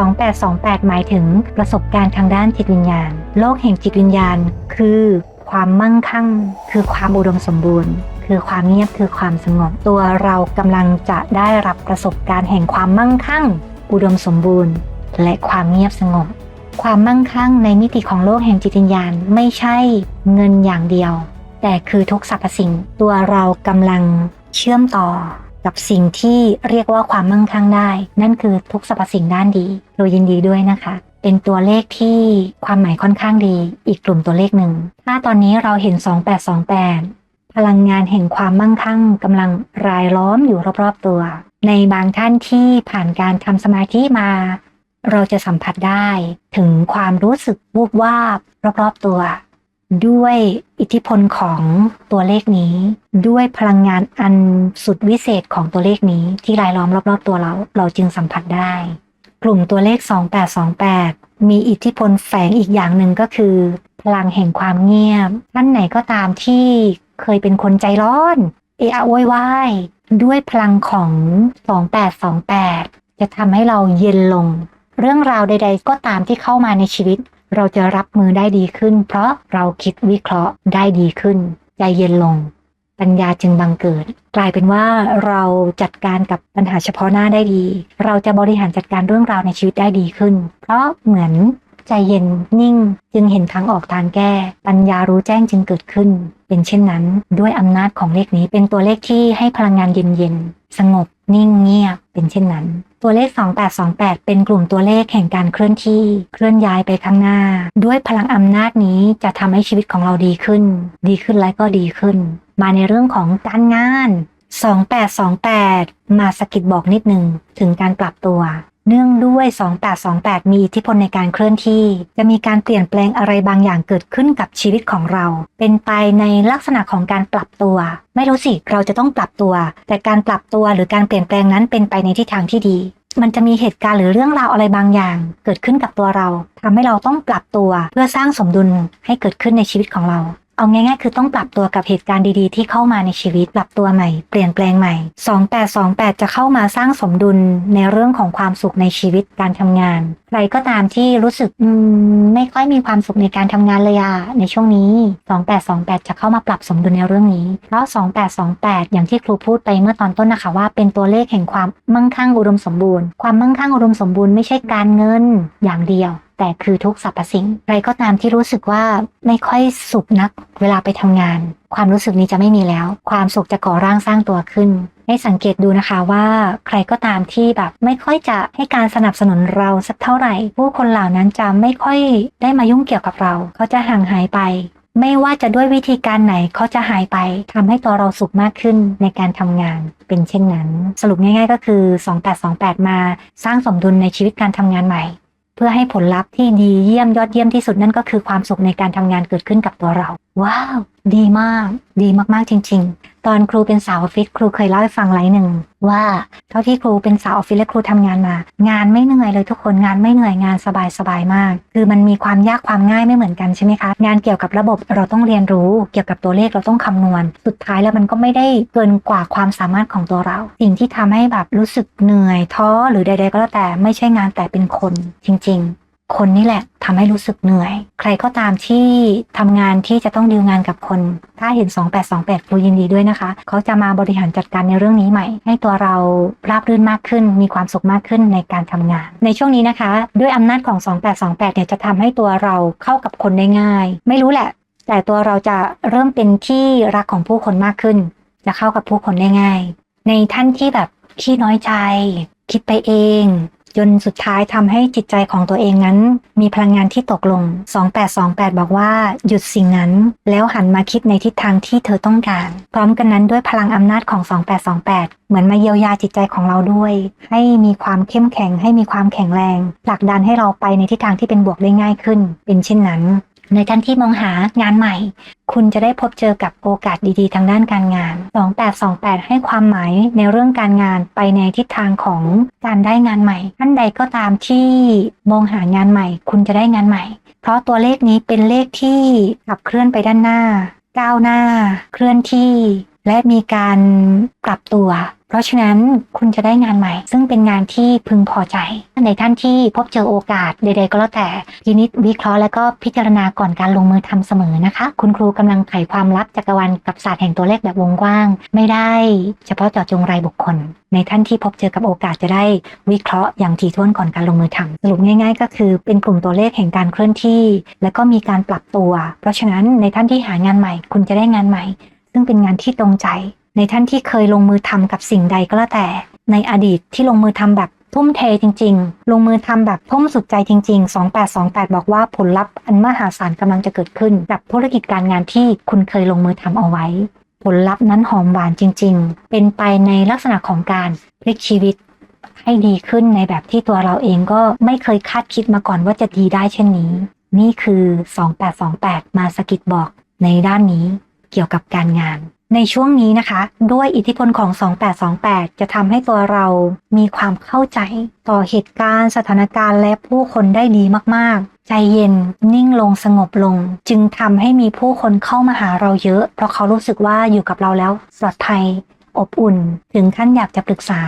2828 หมายถึงประสบการณ์ทางด้านจิตวิญญาณ โลกแห่งจิตวิญญาณ คือความมั่งคั่ง คือความอุดมสมบูรณ์ คือความเงียบคือความสงบ ตัวเรากำลังจะได้รับประสบการณ์แห่งความมั่งคั่ง อุดมสมบูรณ์ และความเงียบสงบ ความมั่งคั่งในมิติของโลกแห่งจิตวิญญาณไม่ใช่เงินอย่างเดียว แต่คือทุกสรรพสิ่ง ตัวเรากำลังเชื่อมต่อ กับสิ่งที่เรียกว่าความมั่งคั่งได้ นั่นคือทุกสรรพสิ่งด้านดีโดยยินดีด้วยนะคะ เป็นตัวเลขที่ความหมายค่อนข้างดี อีกกลุ่มตัวเลขหนึ่ง ถ้าตอนนี้เราเห็น 2828 พลังงานแห่งความมั่งคั่งกำลังรายล้อมอยู่รอบๆตัว ในบางท่านที่ผ่านการทำสมาธิมา เราจะสัมผัสได้ถึงความรู้สึกวูบวาบรอบๆตัว ด้วยอิทธิพลของตัวเลขนี้ ด้วยพลังงานอันสุดวิเศษของตัวเลขนี้ที่รายล้อมรอบๆตัวเรา เราจึงสัมผัสได้ กลุ่มตัวเลข 2828 มีอิทธิพลแฝงอีกอย่างหนึ่งก็คือ พลังแห่งความเงียบท่านไหนก็ตามที่เคยเป็นคนใจร้อน เอะอะโวยวายด้วยพลังของ 2828 จะทำให้เราเย็นลง เรื่องราวใด ๆ ก็ตามที่เข้ามาในชีวิต เราจะรับมือได้ดีขึ้น เพราะเราคิดวิเคราะห์ได้ดีขึ้น ใจเย็นลง ปัญญาจึงบังเกิด กลายเป็นว่าเราจัดการกับปัญหาเฉพาะหน้าได้ดี เราจะบริหารจัดการเรื่องราวในชีวิตได้ดีขึ้น เพราะเหมือน ใจเย็นนิ่งจึงเห็นทางออกทางแก้ ปัญญารู้แจ้งจึงเกิดขึ้น เป็นเช่นนั้น ด้วยอำนาจของเลขนี้เป็นตัวเลขที่ให้พลังงานเย็นๆ สงบ นิ่งเงียบ เป็นเช่นนั้น ตัวเลข 2828 เป็นกลุ่มตัวเลขแห่งการเคลื่อนที่ เคลื่อนย้ายไปข้างหน้า ด้วยพลังอำนาจนี้จะทำให้ชีวิตของเราดีขึ้น ดีขึ้นและก็ดีขึ้น มาในเรื่องของการงาน 2828 มาสกิดบอกนิดนึงถึงการปรับตัว เนื่องด้วย 2828 มีอิทธิพลในการเคลื่อนที่ จะมีการเปลี่ยนแปลงอะไรบางอย่างเกิดขึ้นกับชีวิตของเรา เป็นไปในลักษณะของการปรับตัว ไม่รู้สิ เราจะต้องปรับตัว แต่การปรับตัวหรือการเปลี่ยนแปลงนั้นเป็นไปในทิศทางที่ดี มันจะมีเหตุการณ์หรือเรื่องราวอะไรบางอย่าง เกิดขึ้นกับตัวเราทำให้เราต้องปรับตัวเพื่อสร้างสมดุลให้เกิดขึ้นในชีวิตของเรา เอาง่ายๆ คือต้องปรับตัวกับเหตุการณ์ดีๆ ที่เข้ามาในชีวิต ปรับตัวใหม่ เปลี่ยนแปลงใหม่ 2828 จะเข้ามาสร้างสมดุลในเรื่องของความสุขในชีวิตการทำงาน ใครก็ตามที่รู้สึกมไม่ค่อยมีความสุขในการทำงานเลยอะในช่วงนี้ 2828 จะเข้ามาปรับสมดุลในเรื่องนี้ เพราะ 2828 อย่างที่ครูพูดไปเมื่อตอนต้นนะคะว่าเป็นตัวเลขแห่งความมั่งคั่งอุดมสมบูรณ์ ความมั่งคั่งอุดมสมบูรณ์ไม่ใช่การเงินอย่างเดียว แต่คือทุกสรรพสิ่งใครก็ตามที่รู้สึกว่าไม่ค่อยสุขนักเวลาไปทำงาน ความรู้สึกนี้จะไม่มีแล้ว ความสุขจะก่อร่างสร้างตัวขึ้น ให้สังเกตดูนะคะว่าใครก็ตามที่แบบไม่ค่อยจะให้การสนับสนุนเราสักเท่าไหร่ ผู้คนเหล่านั้นจะไม่ค่อยได้มายุ่งเกี่ยวกับเรา เขาจะห่างหายไปไม่ว่าจะด้วยวิธีการไหนเขาจะหายไปทำให้ตัวเราสุขมากขึ้นในการทำงานเป็นเช่นนั้น สรุปง่ายๆ ก็คือ 2828 มาสร้างสมดุลในชีวิตการทำงานใหม่ เพื่อให้ผลลัพธ์ที่ดีเยี่ยมยอดเยี่ยมที่สุดนั่นก็คือความสุขในการทำงานเกิดขึ้นกับตัวเรา ว้าวดีมาก ดีมากๆจริง ๆ ตอนครูเป็นสาวออฟฟิศครูเคยเล่าให้ฟังไลน์หนึ่งว่าเท่าที่ครูเป็นสาวออฟฟิศและครูทำงานมา งานไม่เหนื่อยเลยทุกคนงานไม่เหนื่อยงานสบายสบายมาก คือมันมีความยากความง่ายไม่เหมือนกันใช่ไหมคะ งานเกี่ยวกับระบบเราต้องเรียนรู้ เกี่ยวกับตัวเลขเราต้องคำนวณ สุดท้ายแล้วมันก็ไม่ได้เกินกว่าความสามารถของตัวเรา สิ่งที่ทำให้แบบรู้สึกเหนื่อยท้อหรือใด ๆ ก็แล้วแต่ไม่ใช่งานแต่เป็นคนจริง ๆ คนนี่แหละทำให้รู้สึกเหนื่อย ใครก็ตามที่ทำงานที่จะต้องดีลงานกับคน ถ้าเห็น 2828ครูยินดีด้วยนะคะ เขาจะมาบริหารจัดการในเรื่องนี้ใหม่ ให้ตัวเราราบรื่นมากขึ้น มีความสุขมากขึ้นในการทำงาน ในช่วงนี้นะคะ ด้วยอำนาจของ 2828เนี่ยจะทำให้ตัวเราเข้ากับคนได้ง่าย ไม่รู้แหละ แต่ตัวเราจะเริ่มเป็นที่รักของผู้คนมากขึ้น จะเข้ากับผู้คนได้ง่าย ในท่านที่แบบขี้น้อยใจ คิดไปเอง จนสุดท้ายทำให้จิตใจของตัวเองนั้น มีพลังงานที่ตกลง 2828 บอกว่า หยุดสิ่งนั้น แล้วหันมาคิดในทิศทางที่เธอต้องการ พร้อมกันนั้นด้วยพลังอำนาจของ 2828 เหมือนมาเยียวยาจิตใจของเราด้วย ให้มีความเข้มแข็งให้มีความแข็งแรงผลักดันให้เราไปในทิศทางที่เป็นบวกได้ง่ายขึ้น เป็นเช่นนั้น ในท่านที่มองหางานใหม่ คุณจะได้พบเจอกับโอกาสดีๆ ทางด้านการงาน 2828 ให้ความหมายในเรื่องการงานไปในทิศทางของการได้งานใหม่ท่านใดก็ตามที่มองหางานใหม่ คุณจะได้งานใหม่ เพราะตัวเลขนี้เป็นเลขที่ขับเคลื่อนไปด้านหน้า ก้าวหน้า เคลื่อนที่ และมีการปรับตัว เพราะฉะนั้นคุณจะได้งานใหม่ ซึ่งเป็นงานที่พึงพอใจ ในท่านที่พบเจอโอกาสใด ๆ ก็แล้วแต่พินิจวิเคราะห์และก็พิจารณาก่อนการลงมือทำเสมอนะคะ คุณครูกำลังไขความลับจักรวาลกับศาสตร์แห่งตัวเลขแบบวงกว้าง ไม่ได้เฉพาะเจาะจงรายบุคคล ในท่านที่พบเจอกับโอกาสจะได้วิเคราะห์อย่างถี่ถ้วนก่อนการลงมือทำสรุปง่าย ๆ ก็คือเป็นกลุ่มตัวเลขแห่งการเคลื่อนที่ และก็มีการปรับตัว เพราะฉะนั้นในท่านที่หางานใหม่ คุณจะได้งานใหม่ ซึ่งเป็นงานที่ตรงใจ ในท่านที่เคยลงมือทำกับสิ่งใดก็แล้วแต่ ในอดีตที่ลงมือทำแบบทุ่มเทจริง ๆ ลงมือทำแบบทุ่มสุดใจจริง ๆ 2828 บอกว่าผลลัพธ์อันมหาศาลกำลังจะเกิดขึ้นกับธุรกิจการงานที่คุณเคยลงมือทำเอาไว้ ผลลัพธ์นั้นหอมหวานจริง ๆ เป็นไปในลักษณะของการพลิกชีวิต ให้ดีขึ้นในแบบที่ตัวเราเองก็ไม่เคยคาดคิดมาก่อนว่าจะดีได้เช่นนี้ นี่คือ 2828 มาสกิดบอกในด้านนี้ เกี่ยวกับการงาน ในช่วงนี้นะคะ ด้วยอิทธิพลของ 2828 จะทำให้ตัวเรามีความเข้าใจต่อเหตุการณ์ สถานการณ์และผู้คนได้ดีมากๆ ใจเย็นนิ่งลงสงบลง จึงทำให้มีผู้คนเข้ามาหาเราเยอะ เพราะเขารู้สึกว่าอยู่กับเราแล้วปลอดภัยอบอุ่น ถึงขั้นอยากจะปรึกษา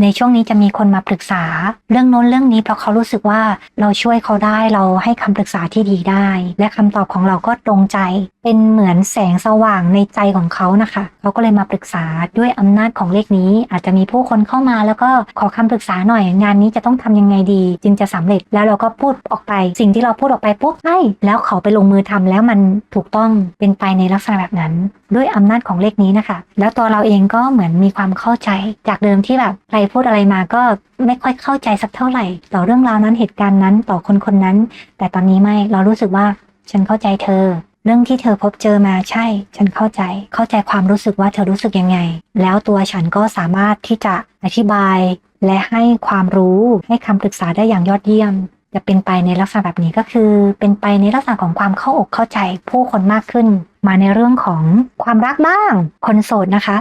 ในช่วงนี้จะมีคนมาปรึกษา เรื่องโน้นเรื่องนี้เพราะเขารู้สึกว่าเราช่วยเขาได้เราให้คำปรึกษาที่ดีได้ และคำตอบของเราก็ตรงใจเป็นเหมือนแสงสว่างในใจของเขานะคะเขาก็เลยมาปรึกษาด้วยอำนาจของเลขนี้ อาจจะมีผู้คนเข้ามาแล้วก็ขอคำปรึกษาหน่อย งานนี้จะต้องทำยังไงดี จึงจะสำเร็จแล้วเราก็พูดออกไป สิ่งที่เราพูดออกไปปุ๊บใช่แล้วเขาไปลงมือทำแล้วมันถูกต้องเป็นไปในลักษณะแบบนั้น ด้วยอำนาจของเลขนี้นะคะ แล้วตัวเราเองก็เหมือนมีความเข้าใจ จากเดิมที่แบบใครพูดอะไรมาก็ไม่ค่อยเข้าใจสักเท่าไหร่ ต่อเรื่องราวนั้นเหตุการณ์นั้นต่อคนคนนั้น แต่ตอนนี้ไม่เรารู้สึกว่าฉันเข้าใจเธอ เรื่องที่เธอพบเจอมาใช่ ฉันเข้าใจ เข้าใจความรู้สึกว่าเธอรู้สึกยังไง แล้วตัวฉันก็สามารถที่จะอธิบาย และให้ความรู้ให้คำปรึกษาได้อย่างยอดเยี่ยม จะเป็นไปในลักษณะแบบนี้ก็คือ เป็นไปในลักษณะของความเข้าอกเข้าใจผู้คนมากขึ้น มาในเรื่องของความรักบ้าง คนโสดนะคะ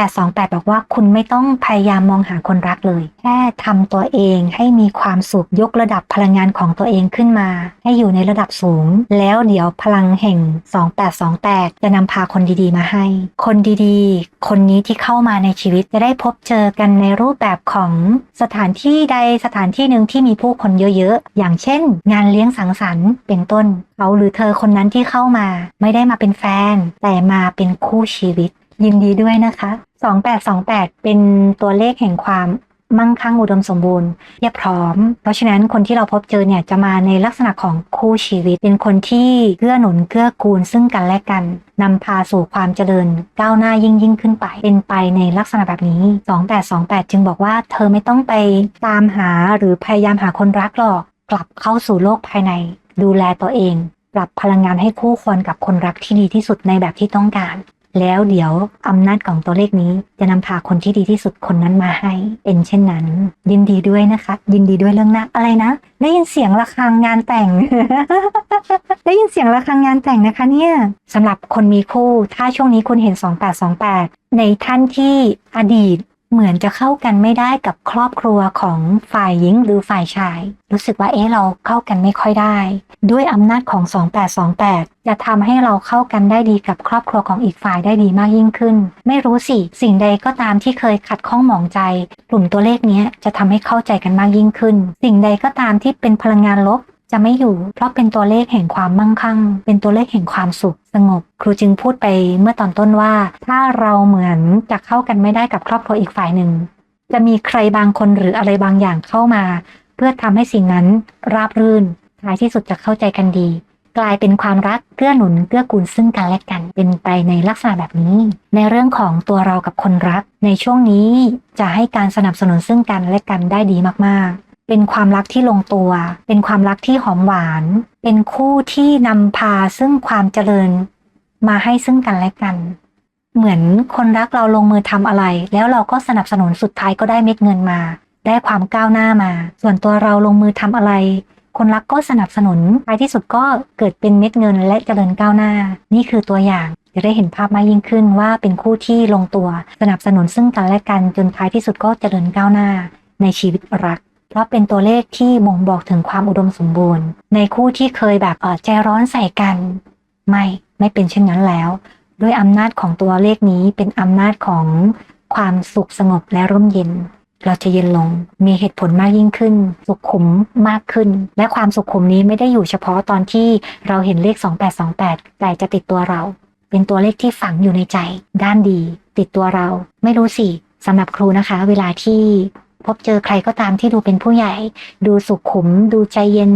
2828 บอกว่าคุณไม่ต้องพยายามมองหาคนรักเลย แค่ทำตัวเองให้มีความสุขยกระดับพลังงานของตัวเองขึ้นมา ให้อยู่ในระดับสูง แล้วเดี๋ยวพลังแห่ง 2828 จะนำพาคนดีๆ มาให้ คนดีๆ คนนี้ที่เข้ามาในชีวิตจะได้พบเจอกันในรูปแบบของสถานที่ใดสถานที่หนึ่งที่มีผู้คนเยอะๆ อย่างเช่น งานเลี้ยงสังสรรค์เป็นต้นเขาหรือเธอคนนั้นที่เข้ามาไม่ได้มาเป็นแฟน แต่มาเป็นคู่ชีวิต ยินดีด้วยนะคะ 2828 เป็นตัวเลขแห่งความมั่งคั่งอุดมสมบูรณ์เรียบพร้อม เพราะฉะนั้นคนที่เราพบเจอเนี่ยจะมาในลักษณะของคู่ชีวิต เป็นคนที่เกื้อหนุนเกื้อกูลซึ่งกันและกันนำพาสู่ความเจริญก้าวหน้ายิ่งยิ่งขึ้นไป เป็นไปในลักษณะแบบนี้ 2828 จึงบอกว่าเธอไม่ต้องไปตามหาหรือพยายามหาคนรักหรอก กลับเข้าสู่โลกภายใน ดูแลตัวเอง ปรับพลังงานให้คู่ควรกับคนรักที่ดีที่สุดในแบบที่ต้องการ แล้วเดี๋ยวอำนาจของตัวเลขนี้จะนำพาคนที่ดีที่สุดคนนั้นมาให้ เป็นเช่นนั้น ยินดีด้วยนะคะ ยินดีด้วยเรื่องหน้าอะไรนะ ได้ยินเสียงระฆังงานแต่ง ได้ยินเสียงระฆังงานแต่งนะคะเนี่ยสำหรับคนมีคู่ถ้าช่วงนี้คุณเห็น 2828 ในท่านที่อดีต เหมือนจะเข้ากันไม่ได้กับครอบครัวของฝ่ายหญิงหรือฝ่ายชาย รู้สึกว่าเอ๊ะเราเข้ากันไม่ค่อยได้ ด้วยอำนาจของ 2828 จะทำให้เราเข้ากันได้ดีกับครอบครัวของอีกฝ่ายได้ดีมากยิ่งขึ้น ไม่รู้สิ สิ่งใดก็ตามที่เคยขัดข้องหมองใจ กลุ่มตัวเลขนี้จะทำให้เข้าใจกันมากยิ่งขึ้น สิ่งใดก็ตามที่เป็นพลังงานลบ จะไม่อยู่ เพราะเป็นตัวเลขแห่งความมั่งคั่ง เป็นตัวเลขแห่งความสุขสงบ ครูจึงพูดไปเมื่อตอนต้นว่า ถ้าเราเหมือนจะเข้ากันไม่ได้กับครอบครัวอีกฝ่ายหนึ่ง จะมีใครบางคนหรืออะไรบางอย่างเข้ามา เพื่อทำให้สิ่งนั้นราบรื่นท้ายที่สุดจะเข้าใจกันดี กลายเป็นความรักเกื้อหนุนเกื้อกูลซึ่งกันและกันเป็นไปในลักษณะแบบนี้ ในเรื่องของตัวเรากับคนรัก ในช่วงนี้จะให้การสนับสนุนซึ่งกันและกันได้ดีมากๆ เป็นความรักที่ลงตัว เป็นความรักที่หอมหวาน เป็นคู่ที่นำพาซึ่งความเจริญ มาให้ซึ่งกันและกัน เหมือนคนรักเราลงมือทำอะไร แล้วเราก็สนับสนุนสุดท้ายก็ได้เม็ดเงินมา ได้ความก้าวหน้ามา ส่วนตัวเราลงมือทำอะไร คนรักก็สนับสนุนท้ายที่สุดก็เกิดเป็นเม็ดเงินและเจริญก้าวหน้า นี่คือตัวอย่างจะได้เห็นภาพมากยิ่งขึ้นว่าเป็นคู่ที่ลงตัว สนับสนุนซึ่งกันและกันจนท้ายที่สุดก็เจริญก้าวหน้าในชีวิตรัก เพราะเป็นตัวเลขที่บ่งบอกถึงความอุดมสมบูรณ์ ในคู่ที่เคยแบบเออใจร้อนใส่กัน ไม่ไม่เป็นเช่นนั้นแล้ว ด้วยอำนาจของตัวเลขนี้เป็นอำนาจของความสุขสงบและร่มเย็น เราจะเย็นลงมีเหตุผลมากยิ่งขึ้น สุขขุมมากขึ้น และความสุขขุมนี้ไม่ได้อยู่เฉพาะตอนที่เราเห็นเลข 2828 แต่จะติดตัวเรา เป็นตัวเลขที่ฝังอยู่ในใจ ด้านดี ติดตัวเรา ไม่รู้สิสำหรับครูนะคะ เวลาที่ พบเจอใครก็ตามที่ดูเป็นผู้ใหญ่ ดูสุขขุม ดูใจเย็น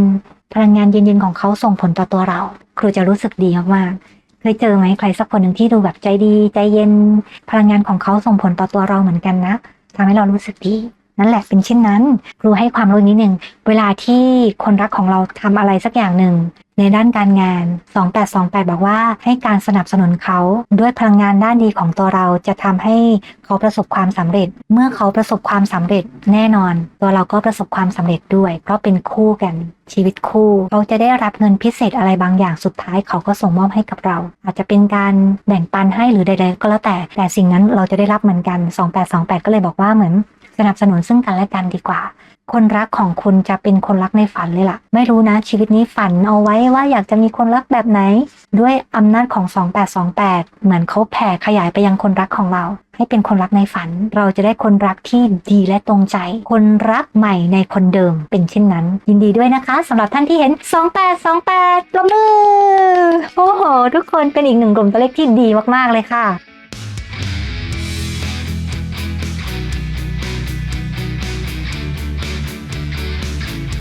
พลังงานเย็นๆของเขาส่งผลต่อตัวเรา ครูจะรู้สึกดีมากๆเคยเจอไหมใครสักคนหนึ่งที่ดูแบบใจดี ใจเย็น พลังงานของเขาส่งผลต่อตัวเราเหมือนกันนะทำให้เรารู้สึกดีนั่นแหละเป็นเช่นนั้น ครูให้ความรู้นิดหนึ่งเวลาที่คนรักของเราทำอะไรสักอย่างหนึ่ง ในด้านการงาน 2828 บอกว่าให้การสนับสนุนเขาด้วยพลังงานด้านดีของตัวเราจะทำให้เขาประสบความสำเร็จ เมื่อเขาประสบความสำเร็จแน่นอน ตัวเราก็ประสบความสำเร็จด้วย เพราะเป็นคู่กันชีวิตคู่ เขาจะได้รับเงินพิเศษอะไรบางอย่างสุดท้ายเขาก็ส่งมอบให้กับเรา อาจจะเป็นการแบ่งปันให้หรือใดๆ ก็แล้วแต่แต่สิ่งนั้นเราจะได้รับเหมือนกัน 2828 ก็เลยบอกว่าเหมือนสนับสนุนซึ่งกันและกันดีกว่า คนรักของคุณจะเป็นคนรักในฝันเลยล่ะ ไม่รู้นะชีวิตนี้ฝันเอาไว้ว่าอยากจะมีคนรักแบบไหน ด้วยอำนาจของ 2828 เหมือนเขาแผ่ขยายไปยังคนรักของเรา ให้เป็นคนรักในฝัน เราจะได้คนรักที่ดีและตรงใจ คนรักใหม่ในคนเดิมเป็นเช่นนั้น ยินดีด้วยนะคะสำหรับท่านที่เห็น 2828ปรบมือโอ้โห ทุกคนเป็นอีกหนึ่งกลุ่มตัวเลขที่ดีมากๆเลยค่ะ